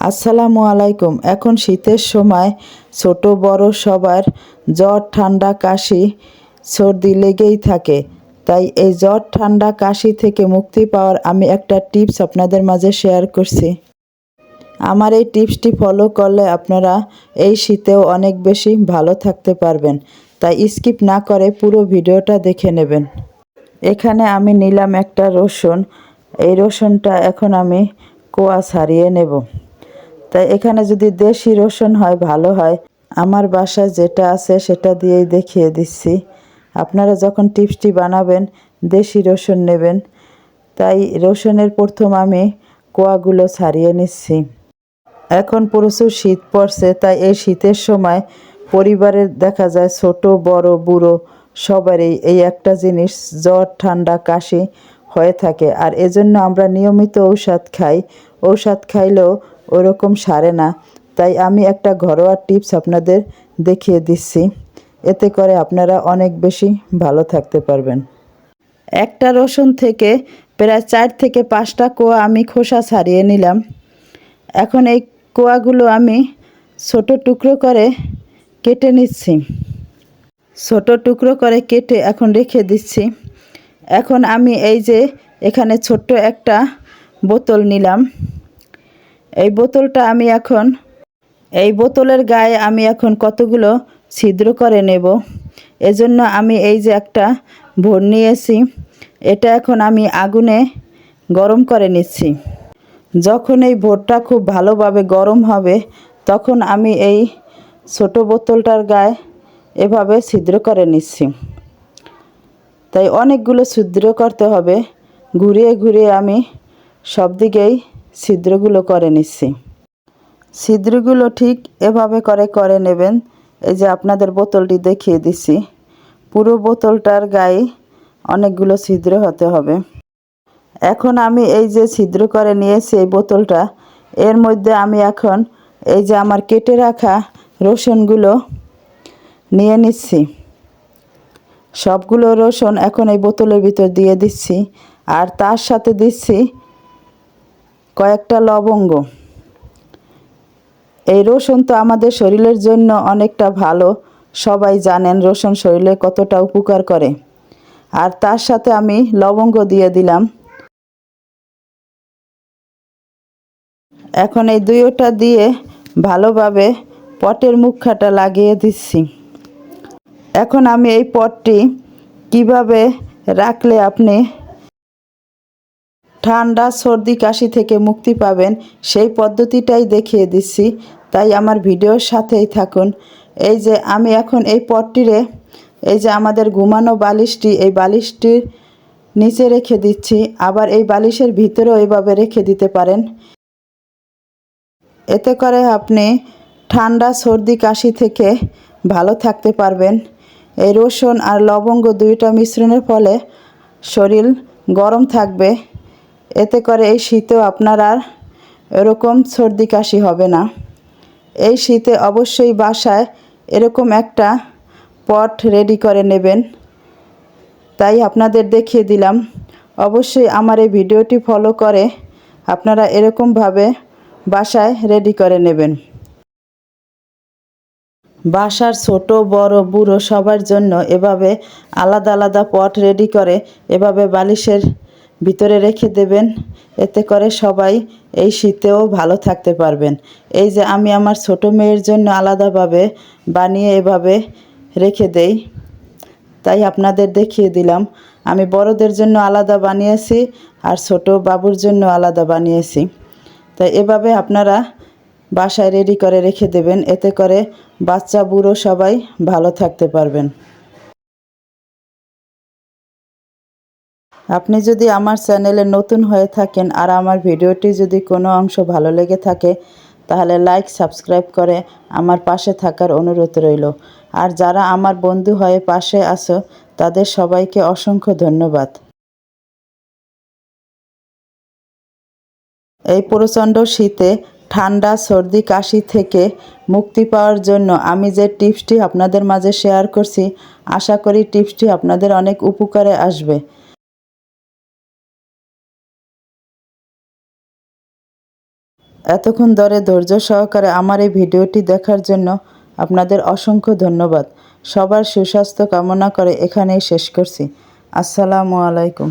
আসসালামু আলাইকুম। এখন শীতের সময়, ছোট বড় সবার জ্বর, ঠান্ডা, কাশি, সর্দি লেগেই থাকে। তাই এই জ্বর, ঠান্ডা, কাশি থেকে মুক্তি পাওয়ার আমি একটা টিপস আপনাদের মাঝে শেয়ার করছি। আমার এই টিপসটি ফলো করলে আপনারা এই শীতেও অনেক বেশি ভালো থাকতে পারবেন। তাই স্কিপ না করে পুরো ভিডিওটা দেখে নেবেন। এখানে আমি নিলাম একটা রসুন। এই রসুনটা এখন আমি কোয়া ছাড়িয়ে নেব। তাই এখানে যদি দেশি রসুন হয়, ভালো হয়। আমার বাসায় যেটা আছে সেটা দিয়েই দেখিয়ে দিচ্ছি। আপনারা যখন টিপসটি বানাবেন, দেশি রসুন নেবেন। তাই রসুনের প্রথম আমি কোয়াগুলো ছাড়িয়ে নিচ্ছি। এখন প্রচুর শীত পড়ছে, তাই এই শীতের সময় পরিবারের দেখা যায় ছোট, বড়, বুড়ো সবারই এই একটা জিনিস, জ্বর, ঠান্ডা, কাশি হয়ে থাকে। আর এজন্য আমরা নিয়মিত ঔষধ খাই। ঔষধ খাইলেও ওরকম সারে না। তাই আমি একটা ঘরোয়া টিপস আপনাদের দেখিয়ে দিচ্ছি। এতে করে আপনারা অনেক বেশি ভালো থাকতে পারবেন। একটা রসুন থেকে প্রায় চার থেকে পাঁচটা কোয়া আমি খোসা ছাড়িয়ে নিলাম। এখন এই কোয়াগুলো আমি ছোট টুকরো করে কেটে নিচ্ছি। ছোট টুকরো করে কেটে এখন রেখে দিচ্ছি। এখন আমি এই যে এখানে ছোট্ট একটা বোতল নিলাম। এই বোতলটা আমি এখন, এই বোতলের গায়ে আমি এখন কতগুলো ছিদ্র করে নেব। এজন্য আমি এই যে একটা ভোর নিয়েছি, এটা এখন আমি আগুনে গরম করে নিচ্ছি। যখন এই ভোরটা খুব ভালোভাবে গরম হবে, তখন আমি এই ছোট বোতলটার গায়ে এভাবে ছিদ্র করে নিচ্ছি। তাই অনেকগুলো ছিদ্র করতে হবে। ঘুরিয়ে ঘুরিয়ে আমি সব দিকেই ছিদ্রগুলো করে নিচ্ছি। ছিদ্রগুলো ঠিক এভাবে করে করে নেবেন। এই যে আপনাদের বোতলটি দেখিয়ে দিচ্ছি। পুরো বোতলটার গায়ে অনেকগুলো ছিদ্র হতে হবে। এখন আমি এই যে ছিদ্র করে নিয়েছি এই বোতলটা, এর মধ্যে আমি এখন এই যে আমার কেটে রাখা রসুনগুলো নিয়ে নিচ্ছি। সবগুলো রসুন এখন এই বোতলের ভিতর দিয়ে দিচ্ছি, আর তার সাথে দিচ্ছি কয়েকটা লবঙ্গ। এই রসুন তো আমাদের শরীরের জন্য অনেকটা ভালো, সবাই জানেন রসুন শরীরে কতটা উপকার করে। আর তার সাথে আমি লবঙ্গ দিয়ে দিলাম। এখন এই দুইটা দিয়ে ভালোভাবে পটের মুখাটা লাগিয়ে দিচ্ছি। এখন আমি এই পটটি কীভাবে রাখলে আপনি ঠান্ডা, সর্দি, কাশি থেকে মুক্তি পাবেন, সেই পদ্ধতিটাই দেখিয়ে দিচ্ছি। তাই আমার ভিডিওর সাথেই থাকুন। এই যে আমি এখন এই পটটিরে এই যে আমাদের ঘুমানো বালিশটি, এই বালিশটির নিচে রেখে দিচ্ছি। আবার এই বালিশের ভিতরেও এইভাবে রেখে দিতে পারেন। এতে করে আপনি ঠান্ডা, সর্দি, কাশি থেকে ভালো থাকতে পারবেন। এই রসুন আর লবঙ্গ দুইটা মিশ্রণের ফলে শরীর গরম থাকবে। এতে করে এই শীতেও আপনার আর এরকম সর্দি কাশি হবে না। এই শীতে অবশ্যই বাসায় এরকম একটা পট রেডি করে নেবেন। তাই আপনাদের দেখিয়ে দিলাম। অবশ্যই আমার এই ভিডিওটি ফলো করে আপনারা এরকমভাবে বাসায় রেডি করে নেবেন। বাসার ছোট, বড়, বুড়ো সবার জন্য এভাবে আলাদা আলাদা পট রেডি করে এভাবে বালিশের ভিতরে রেখে দেবেন। এতে করে সবাই এই শীতেও ভালো থাকতে পারবেন। এই যে আমি আমার ছোট মেয়ের জন্য আলাদাভাবে বানিয়ে এভাবে রেখে দেই, তাই আপনাদের দেখিয়ে দিলাম। আমি বড়দের জন্য আলাদা বানিয়েছি আর ছোট বাবুর জন্য আলাদা বানিয়েছি। তাই এভাবে আপনারা বাসায় রেডি করে রেখে দেবেন। এতে করে বাচ্চা, বুড়ো সবাই ভালো থাকতে পারবেন। আপনি যদি আমার চ্যানেলে নতুন হয়ে থাকেন আর আমার ভিডিওটি যদি কোনো অংশ ভালো লেগে থাকে, তাহলে লাইক, সাবস্ক্রাইব করে আমার পাশে থাকার অনুরোধ রইল। আর যারা আমার বন্ধু হয়ে পাশে আসো তাদের সবাইকে অসংখ্য ধন্যবাদ। এই প্রচণ্ড শীতে ঠান্ডা, সর্দি, কাশি থেকে মুক্তি পাওয়ার জন্য আমি যে টিপসটি আপনাদের মাঝে শেয়ার করছি, আশা করি টিপসটি আপনাদের অনেক উপকারে আসবে। এতক্ষণ ধরে ধৈর্য সহকারে আমার এই ভিডিওটি দেখার জন্য আপনাদের অসংখ্য ধন্যবাদ। সবার সুস্বাস্থ্য কামনা করে এখানেই শেষ করছি। আসসালামু আলাইকুম।